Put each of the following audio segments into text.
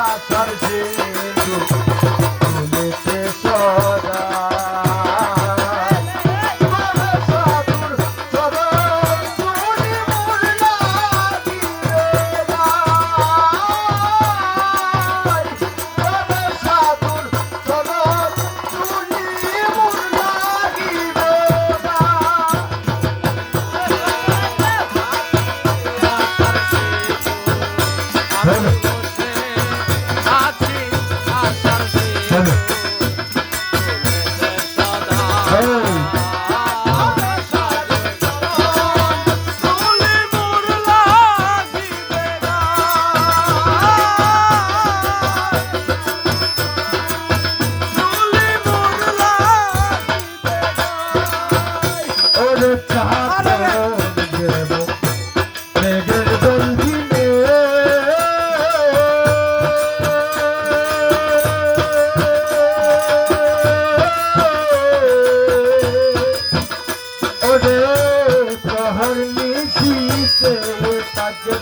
আশার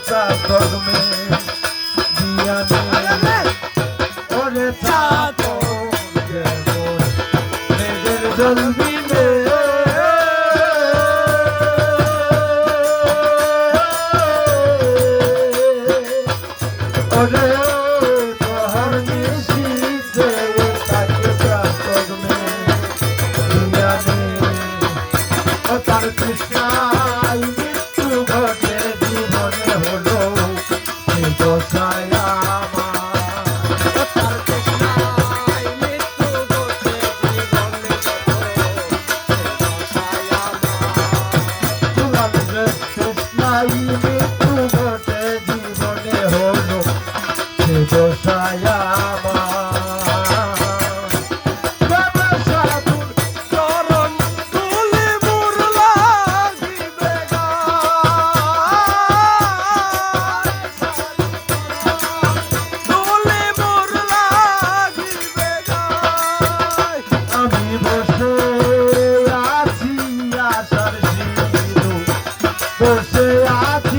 তাকে চাঁদ বসে আছি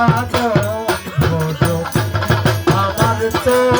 আমার তো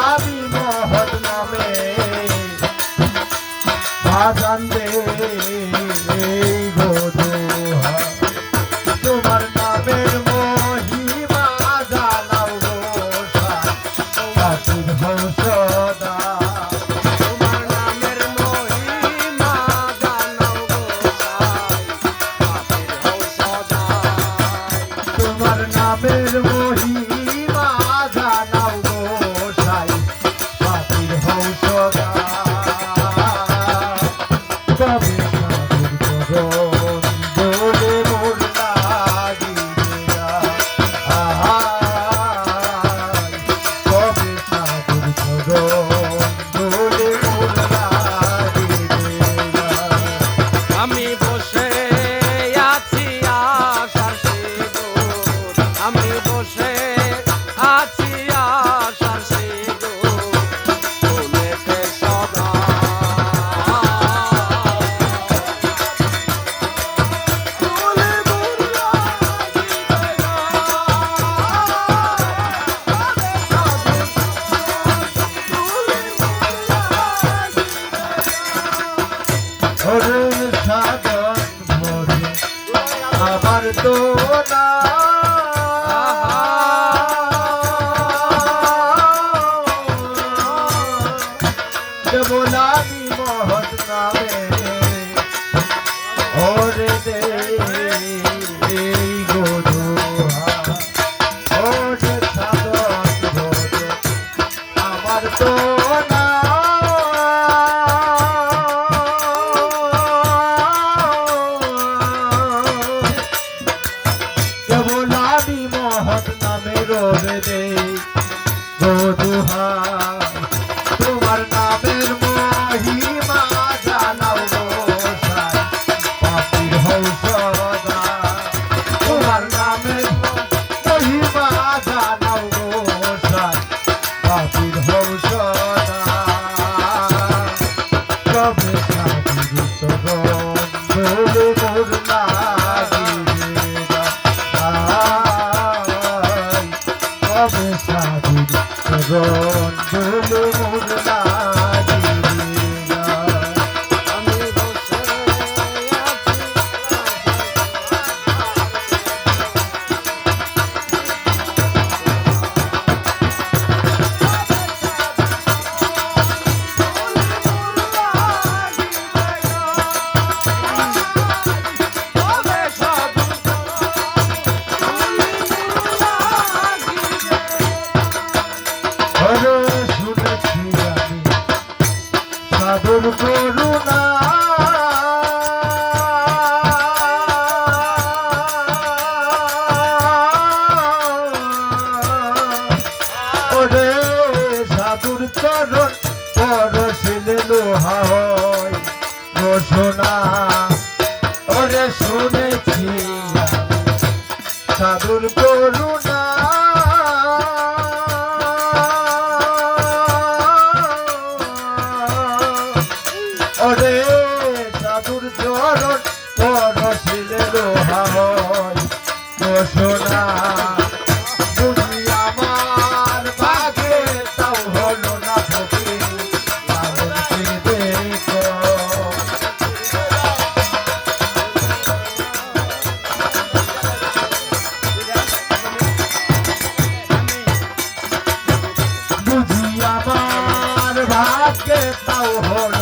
Let's go. বেদনা দেবো নামি মহৎ নামে God. শুনেছি আমি। সাদর করুণা সাধুর চরণ পরশিল লোহা তাও হল